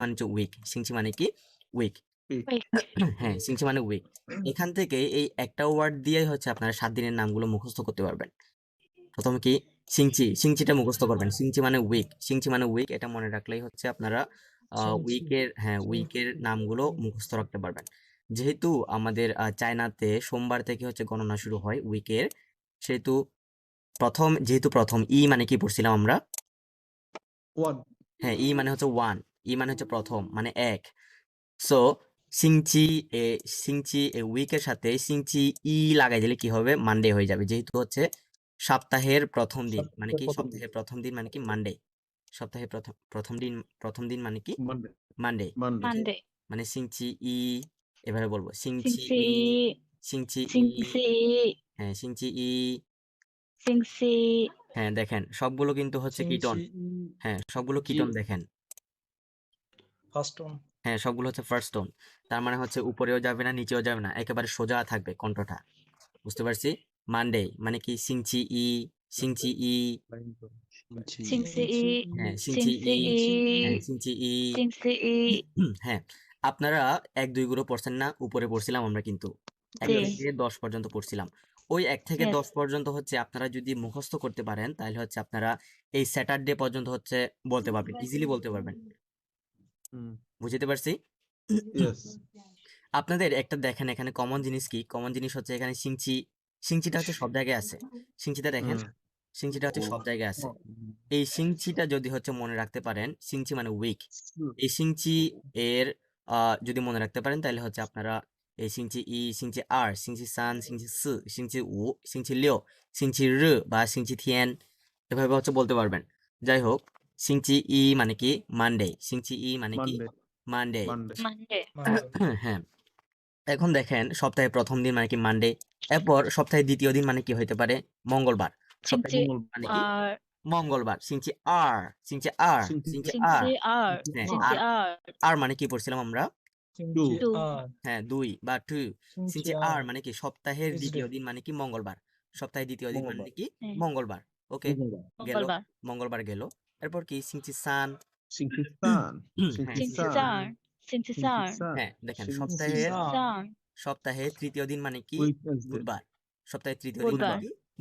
মানে হচ্ছে উইক সিংচি মানে কি? উইক হ্যাঁ সিংচি মানে উইক এখান থেকে এই একটা ওয়ার্ড দিয়েই হচ্ছে আপনারা সাত দিনের নামগুলো মুখস্থ করতে পারবেন। প্রথমে কি? সিংচি সিংচিটা মুখস্থ করবেন। সিংচি মানে উইক সিংচি মানে উইক এটা মনে রাখলেই হচ্ছে আপনারা। উইকের হ্যাঁ উইকের নামগুলো মুখস্থ রাখতে পারবেন। যেহেতু আমাদের আহ, চায়নাতে সোমবার থেকে হচ্ছে গণনা শুরু হয় উইকের সেহেতু প্রথম যেহেতু প্রথম ই মানে কি পড়ছিলাম আমরা. হ্যাঁ ই মানে হচ্ছে ওয়ান ই মানে হচ্ছে প্রথম মানে এক। সো সিংচি এ সিংচি এ উইকের সাথে সিংচি ই লাগাই দিলে কি হবে? মানডে হয়ে যাবে। যেহেতু হচ্ছে সপ্তাহের প্রথম দিন মানে কি? সপ্তাহের প্রথম দিন। মানে কি? মানডে সপ্তাহের প্রথম প্রথম দিন প্রথম দিন মানে কি. মানডে. Monday. মানে সিংচি ই এভাবে বলব। সিংচি ই সিংচি ই হ্যাঁ সিংচি ই। Singsi. হ্যাঁ দেখেন সবগুলো কিন্তু হচ্ছে কিটন হ্যাঁ সবগুলো কিটন দেখেন। First one. হ্যাঁ সবগুলো হচ্ছে ফার্স্ট টোন তার মানে হচ্ছে উপরেও যাবে না নিচেও যাবে না একেবারে সোজা থাকবে কণ্ঠটা। বুঝতে পারছি? মানডে মানে কি? সিংচি ই সিংচি ই। হ্যাঁ সিংচি ই হ্যাঁ সিংচি ই। হ্যাঁ আপনারা এক দুই গুলো পড়ছেন না উপরে পড়ছিলাম আমরা কিন্তু। এক। থেকে দশ পর্যন্ত পড়ছিলাম। ওই এক থেকে দশ পর্যন্ত হচ্ছে আপনারা যদি মুখস্থ করতে পারেন তাহলে হচ্ছে আপনারা এই স্যাটারডে পর্যন্ত হচ্ছে বলতে পারবেন ইজিলি বলতে পারবেন. বুঝতে পারছি? আপনাদের একটা দেখেন এখানে কমন জিনিস কি? কমন জিনিস হচ্ছে এখানে সিংচি সিংচিটা হচ্ছে সব জায়গায় আছে। সিংচিটা দেখেন. সিংচিটা হচ্ছে সব জায়গায় আছে. এই সিংচিটা যদি হচ্ছে মনে রাখতে পারেন সিংচি মানে উইক. এই সিংচি এর আহ, যদি মনে রাখতে পারেন তাহলে হচ্ছে আপনারা এই সিংচি ই সিংচি আর সিংচি সান সিংচি সি সিংচি উ সিংচি লিও সিংচি র বা সিংচি থিয়েন এভাবে হচ্ছে বলতে পারবেন। যাই হোক সিংচি ই মানে কি? মানডে। সিংচি ই মানে কি? Monday. মানডে। Monday. Monday. হ্যাঁ। এখন দেখেন সপ্তাহে প্রথম দিন মানে কি মানডে। এরপর সপ্তাহে দ্বিতীয় দিন মানে কি হইতে পারে? মঙ্গলবার। সপ্তাহে. মানে কি. মঙ্গলবার। সিংচি আর। সিংচি আর। সিংচি আর. হ্যাঁ আর। R. আর মানে কি পড়ছিলাম আমরা? Two. Two. হ্যাঁ দুই বা টু। সিংচি আর। মানে কি? সপ্তাহের দ্বিতীয় দিন মানে কি? মঙ্গলবার। সপ্তাহের দ্বিতীয় দিন মানে। কি? হ্যাঁ। মঙ্গলবার। ওকে? গেল। মঙ্গলবার গেল। এরপর কি সিংচিসান দেখেন সপ্তাহে সপ্তাহে তৃতীয় দিন মানে কি বুধবার সপ্তাহে তৃতীয় দিন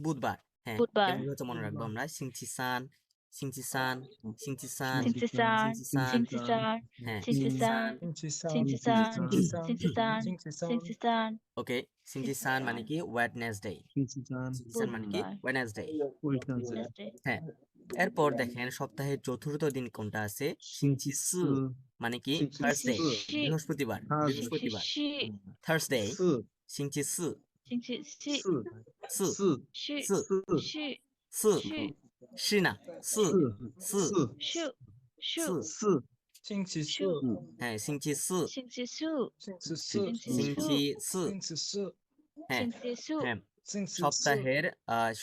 বুধবার হ্যাঁ হচ্ছে মনে রাখব আমরা সিংচিসান মানে কি ওয়েডনেসডে মানে কি ওয়েডনেসডে হ্যাঁ এরপর দেখেন সপ্তাহের চতুর্থ দিন কোনটা আছে মানে কি বৃহস্পতিবার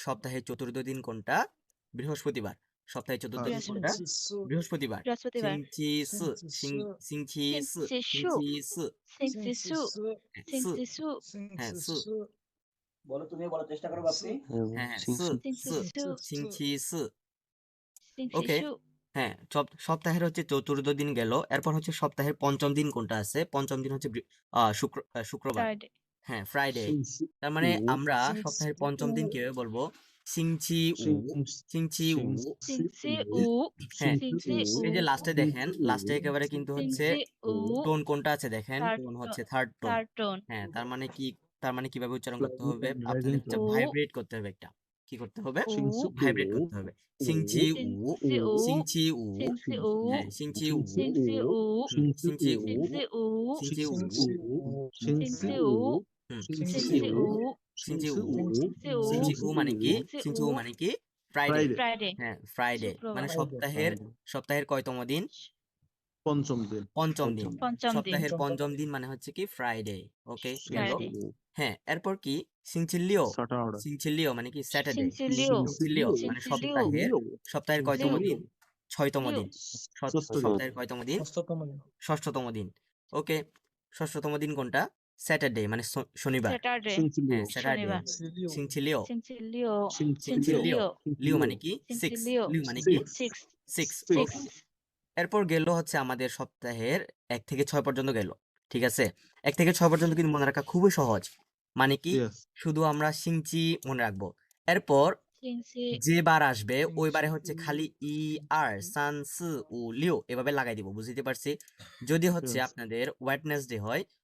সপ্তাহের চতুর্থ দিন কোনটা বৃহস্পতিবার সপ্তাহে চতুর্থ দিন কোনটা বৃহস্পতিবার সু হ্যাঁ, হ্যাঁ. বলো তুমি বলার চেষ্টা করো হ্যাঁ হ্যাঁ হ্যাঁ সপ্তাহের হচ্ছে চতুর্থ দিন গেল। এরপর হচ্ছে সপ্তাহের পঞ্চম দিন কোনটা আছে? পঞ্চম দিন হচ্ছে আহ, শুক্র শুক্রবার। হ্যাঁ ফ্রাইডে তার মানে আমরা সপ্তাহের পঞ্চম দিন কীভাবে বলব সিংচি উ সিংচি উ সিংসি উ হ্যাঁ এই যে লাস্টে দেখেন লাস্টে একেবারে কিন্তু হচ্ছে টোন কোনটা আছে দেখেন টোন tone. হচ্ছে থার্ড টোন হ্যাঁ তার মানে কি তার মানে কীভাবে উচ্চারণ করতে হবে আপনাদের হচ্ছে ভাইব্রেট করতে হবে একটা কি করতে হবে ভাইব্রেট করতে হবে সিংচি উ সিংচি উ হ্যাঁ সিংচি উ সিংচি উ সিংচি উ সিংচি উ সিংচি উ মানে কি সিংসি সিংচি উ উ মানে কি ফ্রাইডে হ্যাঁ ফ্রাইডে মানে সপ্তাহের সপ্তাহের কয়তম দিন? পঞ্চম দিন পঞ্চম দিন। সপ্তাহের পঞ্চম দিন মানে হচ্ছে কি ফ্রাইডে ওকে হ্যাঁ এরপর কি? সিংচিলিও Saturday. মানে কি স্যাটারডে মানে সপ্তাহের সপ্তাহের কয়তম দিন? ছয়তম দিন। সপ্তাহের কয়তম দিন। ষষ্ঠতম দিন। ওকে ষষ্ঠতম দিন কোনটা? স্যাটারডে মানে শ- শনিবার। স্যাটারডে হ্যাঁ স্যাটারডে শনিবার। সিংচিলিও সিংসিলিও Singsi লিও মানে কি? সিক্স সিংচিলিও লিও মানে কি? Six six Six. ওকে এরপর গেল হচ্ছে আমাদের সপ্তাহের এক থেকে ছয় পর্যন্ত গেল ঠিক আছে? এক থেকে ছয় পর্যন্ত কিন্তু মনে রাখা খুবই সহজ। মানে কি? Yes. শুধু আমরা সিংচি মনে রাখব। এরপর যে বার আসবে ওই বারে হচ্ছে খালি ই আর সান সু উ লিও এভাবে লাগাই দিব বুঝতে পারছি? যদি হচ্ছে Yes. আপনাদের ওয়েডনেসডে হয়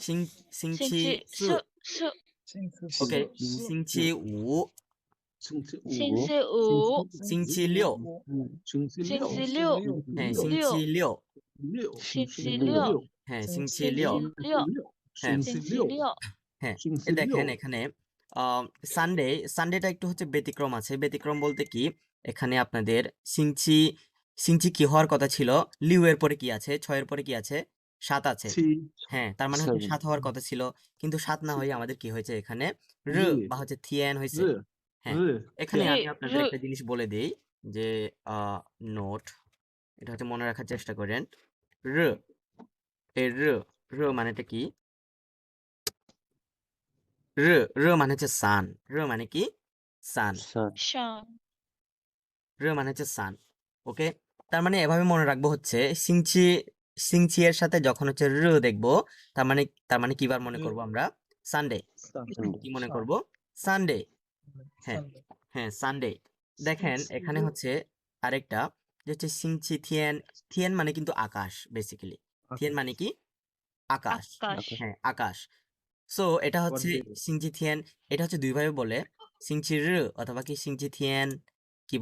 星星星期期四数数 OK 星期五星期五，星期五星期六星期星期六，六哎星六期六六，星期六六，হ্যাঁ星 সিংচি 期 লিও 六 星期星期六，六 হ্যাঁ星期 এ দেখেন六， এখানে সানডে সানডেটা একটু হচ্ছে ব্যতিক্রম আছে ব্যতিক্রম বলতে কি এখানে আপনাদের সিংচি সিংচি কি হওয়ার কথা ছিল লিউ এর পরে কি আছে ছয়ের পরে কি আছে সাত আছে। হ্যাঁ তার মানে হচ্ছে সাত হওয়ার কথা ছিল। কিন্তু সাত না হয়ে আমাদের কি হয়েছে এখানে? র বা হচ্ছে থিয়ান হয়েছে। হ্যাঁ এখানে আমি আপনাদের একটা জিনিস বলে দিই যে নোট এটা হচ্ছে মনে রাখার চেষ্টা করেন। র। এ র র মানেটা কি? র র মানে হচ্ছে সান র মানে কি? সান র মানে হচ্ছে সান ওকে তার মানে এভাবে মনে রাখব হচ্ছে সিংচি সিংচি এর সাথে যখন হচ্ছে র দেখব তার মানে তার মানে কি বার মনে করব আমরা? সানডে। কি মনে করব? সানডে। হ্যাঁ হ্যাঁ সানডে। দেখেন এখানে হচ্ছে আরেকটা যে হচ্ছে সিংচি থিয়েন থিয়েন মানে কিন্তু আকাশ বেসিক্যালি থিয়েন মানে কি? আকাশ। হ্যাঁ আকাশ। সো এটা হচ্ছে? সিংচি থিয়েন এটা হচ্ছে দুইভাবে বলে। সিংচি র অথবা কি সিংচি থিয়েন